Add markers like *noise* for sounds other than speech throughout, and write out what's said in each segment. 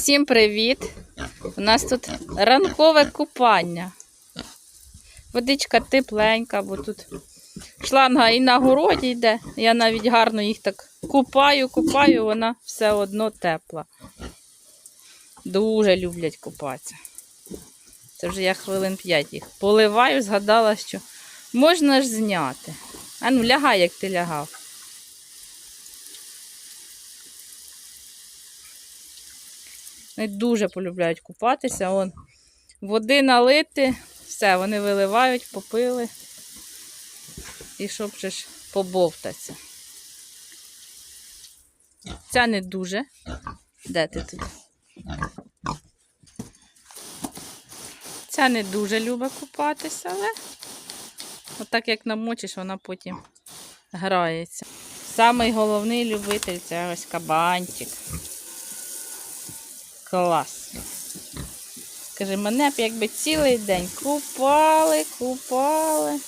Всім привіт! У нас тут ранкове купання. Водичка тепленька, бо тут шланга і на городі йде. Я навіть гарно їх так купаю, купаю, вона все одно тепла. Дуже люблять купатися. Це вже я хвилин 5 їх поливаю, згадала, що можна ж зняти. А ну, лягай, як ти лягав. Вони дуже полюбляють купатися. Вон, води налити, все, вони виливають, попили. І щоб же ж побовтатися. Ця не дуже. Де ти тут? Ця не дуже любить купатися, але отак як намочиш, вона потім грається. Самий головний любитель це ось кабанчик. Клас. Скажи, мене б якби цілий день купали, купали.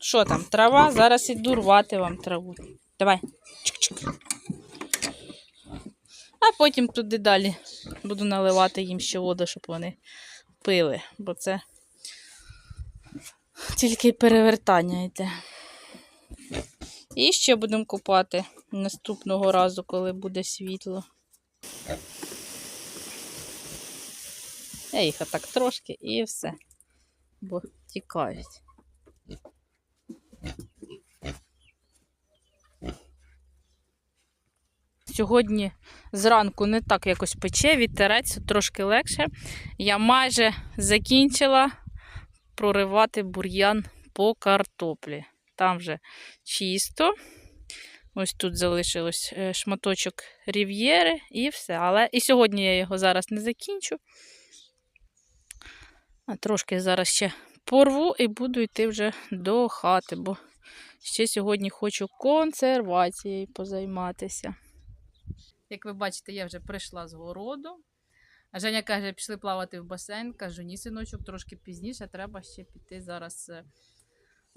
Що там, трава? Зараз іду рвати вам траву. Давай. Чик-чик. А потім туди далі буду наливати їм ще воду, щоб вони пили, бо це тільки перевертання йде. І ще будемо купати наступного разу, коли буде світло. Я їх отак трошки і все, бо тікають. Сьогодні зранку не так якось пече, вітерець трошки легше. Я майже закінчила проривати бур'ян по картоплі. Там вже чисто. Ось тут залишилось е, шматочок рів'єри і все. Але і сьогодні я його зараз не закінчу. А трошки зараз ще порву і буду йти вже до хати, бо ще сьогодні хочу консервацією позайматися. Як ви бачите, я вже прийшла з городу. Женя каже, пішли плавати в басейн. Кажу, ні, синочок, трошки пізніше, треба ще піти зараз е,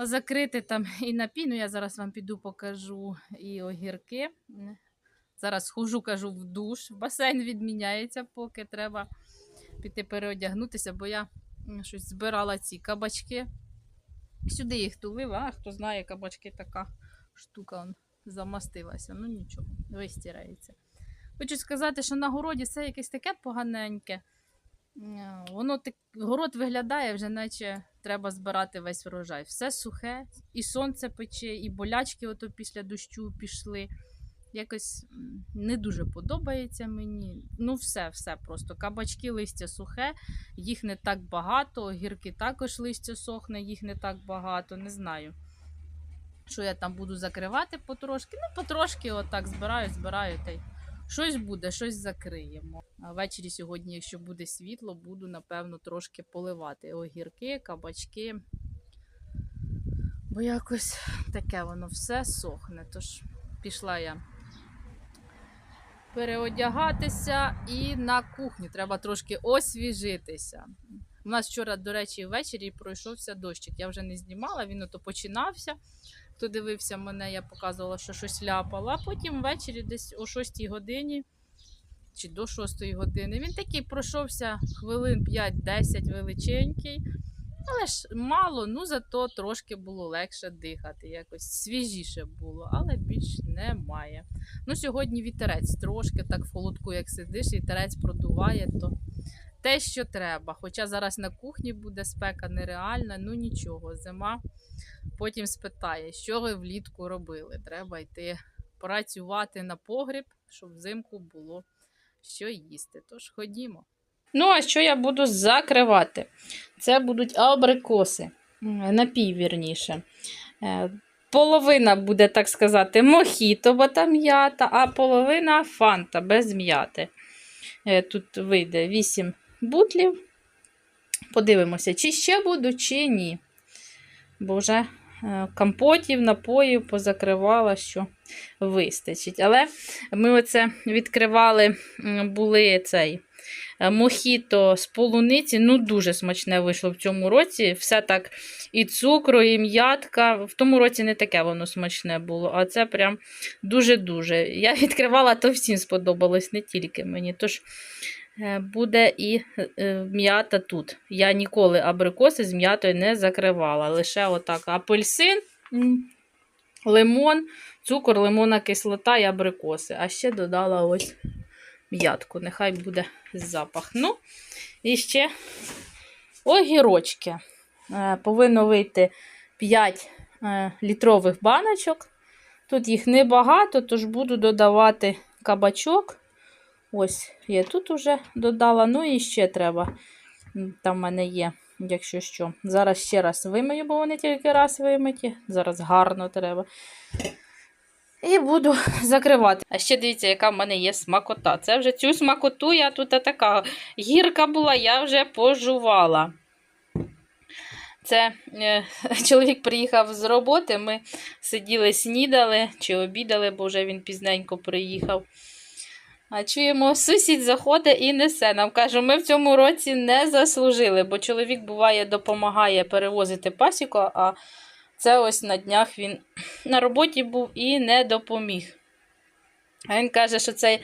закрити там *laughs* і напій. Ну, я зараз вам піду покажу і огірки. Зараз схожу, кажу, в душ. Басейн відміняється, поки треба піти переодягнутися, бо я щось збирала ці кабачки. Сюди їх тулила, а хто знає, кабачки така штука замастилася. Ну нічого, вистирається. Хочу сказати, що на городі це якесь таке поганеньке. Е, Воно так, город виглядає, вже наче треба збирати весь врожай. Все сухе, і сонце пече, і болячки ото після дощу пішли. Якось не дуже подобається мені. Ну, все, все просто. Кабачки, листя сухе, їх не так багато, огірки також листя сохне, їх не так багато, не знаю. Що я там буду закривати потрошки. Ну, потрошки отак збираю, збираю та й щось буде, щось закриємо. А ввечері сьогодні, якщо буде світло, буду, напевно, трошки поливати огірки, кабачки. Бо якось таке воно все сохне. Тож пішла я переодягатися і на кухню. Треба трошки освіжитися. У нас вчора, до речі, ввечері пройшовся дощик. Я вже не знімала, він ото починався. Хто дивився мене, я показувала, що щось ляпало. А потім ввечері, десь о 6 годині чи до 6 години, він такий пройшовся хвилин 5-10 величенький. Але ж мало, ну зато трошки було легше дихати, якось свіжіше було, але більш немає. Ну, сьогодні вітерець трошки так в холодку, як сидиш, вітерець продуває, то те, що треба. Хоча зараз на кухні буде спека нереальна, ну нічого, зима потім спитає, що ви влітку робили. Треба йти працювати на погріб, щоб взимку було що їсти. Тож ходімо. Ну, а що я буду закривати? Це будуть абрикоси, напій, вірніше. Е, Половина буде, так сказати, мохіто, бо там м'ята, а половина фанта без м'яти. Е, Тут вийде 8 бутлів. Подивимося, чи ще буду, чи ні. Бо вже е, компотів, напоїв позакривала, що вистачить. Але ми оце відкривали, були цей Е, Мохіто з полуниці, ну дуже смачне вийшло в цьому році. Все так і цукру, і м'ятка. В тому році не таке воно смачне було, а це прям дуже-дуже. Я відкривала, то всім сподобалось, не тільки мені. Тож буде і е, м'ята тут. Я ніколи абрикоси з м'ятою не закривала. Лише отак апельсин, лимон, цукор, лимонна кислота і абрикоси. А ще додала ось м'ятку. Нехай буде запах. Ну, і ще огірочки. Е, Повинно вийти 5 е, літрових баночок. Тут їх небагато, тож буду додавати кабачок. Ось, я тут уже додала. Ну і ще треба. Там в мене є, якщо що. Зараз ще раз вимию, бо вони тільки раз вимиті. Зараз гарно треба. І буду *laughs* закривати. А ще дивіться, яка в мене є смакота. Це вже цю смакоту я тут така гірка була, я вже пожувала. Це е, *laughs* чоловік приїхав з роботи, ми сиділи, снідали чи обідали, бо вже він пізненько приїхав. А чуємо, сусід заходить і несе. Нам каже, ми в цьому році не заслужили, бо чоловік буває допомагає перевозити пасіку, а це ось на днях він на роботі був і не допоміг. А він каже, що це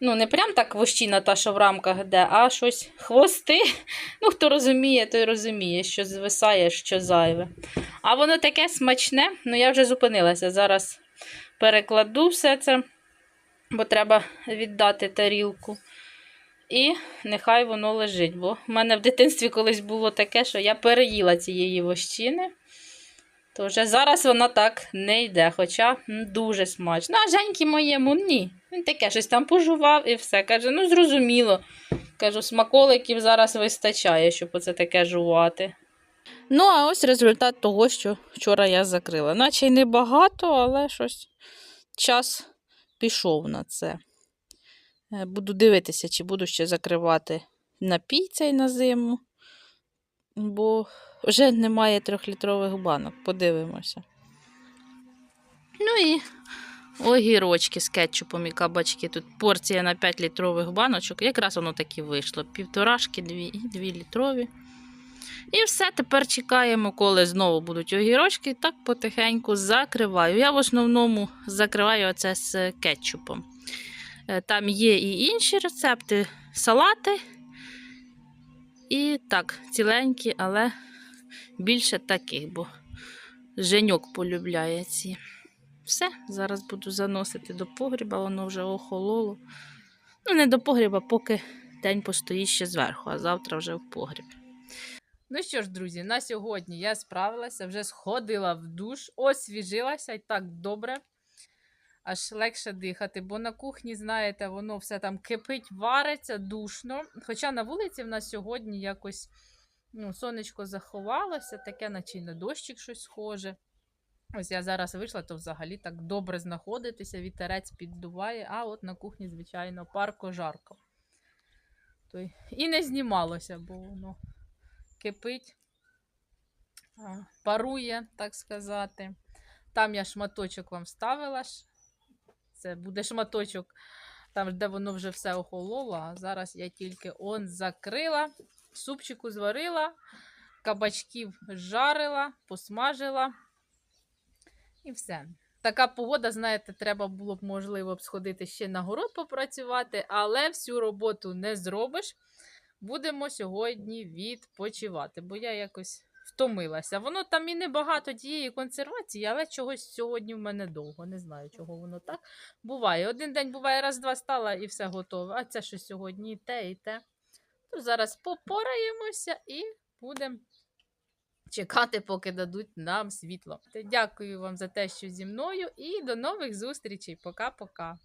ну, не прям так вощина та, що в рамках де, а щось хвости. *laughs* Ну, хто розуміє, той розуміє, що звисає, що зайве. А воно таке смачне, ну я вже зупинилася. Зараз перекладу все це, бо треба віддати тарілку. І нехай воно лежить. Бо в мене в дитинстві колись було таке, що я переїла цієї вощини. То вже зараз вона так не йде, хоча дуже смачно. А Женьки моєму ні. Він таке щось там пожував і все. Каже, ну зрозуміло. Кажу, смаколиків зараз вистачає, щоб оце таке жувати. Ну, а ось результат того, що вчора я закрила. Наче й небагато, але щось час пішов на це. Е, Буду дивитися, чи буду ще закривати напій цей на зиму, бо вже немає трьохлітрових банок. Подивимося. Ну і огірочки з кетчупом і кабачки. Тут порція на 5 літрових баночок. Якраз воно так і вийшло. Півторашки, дві, дві літрові. І все, тепер чекаємо, коли знову будуть огірочки, так потихеньку закриваю. Я в основному закриваю оце з кетчупом. Е, Там є і інші рецепти, салати. І так, ціленькі, але більше таких, бо Женьок полюбляє ці. Все, зараз буду заносити до погріба, воно вже охололо. Ну, не до погріба, поки день постоїть ще зверху, а завтра вже в погріб. Ну що ж, друзі, на сьогодні я справилася, вже сходила в душ, освіжилася і так добре. Аж легше дихати, бо на кухні, знаєте, воно все там кипить, вариться, душно. Хоча на вулиці в нас сьогодні якось ну, сонечко заховалося, таке, наче й на дощик щось схоже. Ось я зараз вийшла, то взагалі так добре знаходитися, вітерець піддуває, а от на кухні, звичайно, парко жарко. То і не знімалося, бо воно кипить, парує, так сказати. Там я шматочок вам вставила. Це буде шматочок, там, де воно вже все охололо, а зараз я тільки он закрила, супчику зварила, кабачків жарила, посмажила. І все. Така погода, знаєте, треба було б, можливо, б сходити ще на город попрацювати, але всю роботу не зробиш. Будемо сьогодні відпочивати, бо я якось втомилася. Воно там і небагато тієї консервації, але чогось сьогодні в мене довго. Не знаю, чого воно так. Буває. Один день буває, раз-два стала і все готове. А це що сьогодні і те, і те. То зараз попораємося і будемо чекати, поки дадуть нам світло. Дякую вам за те, що зі мною, і до нових зустрічей. Пока-пока.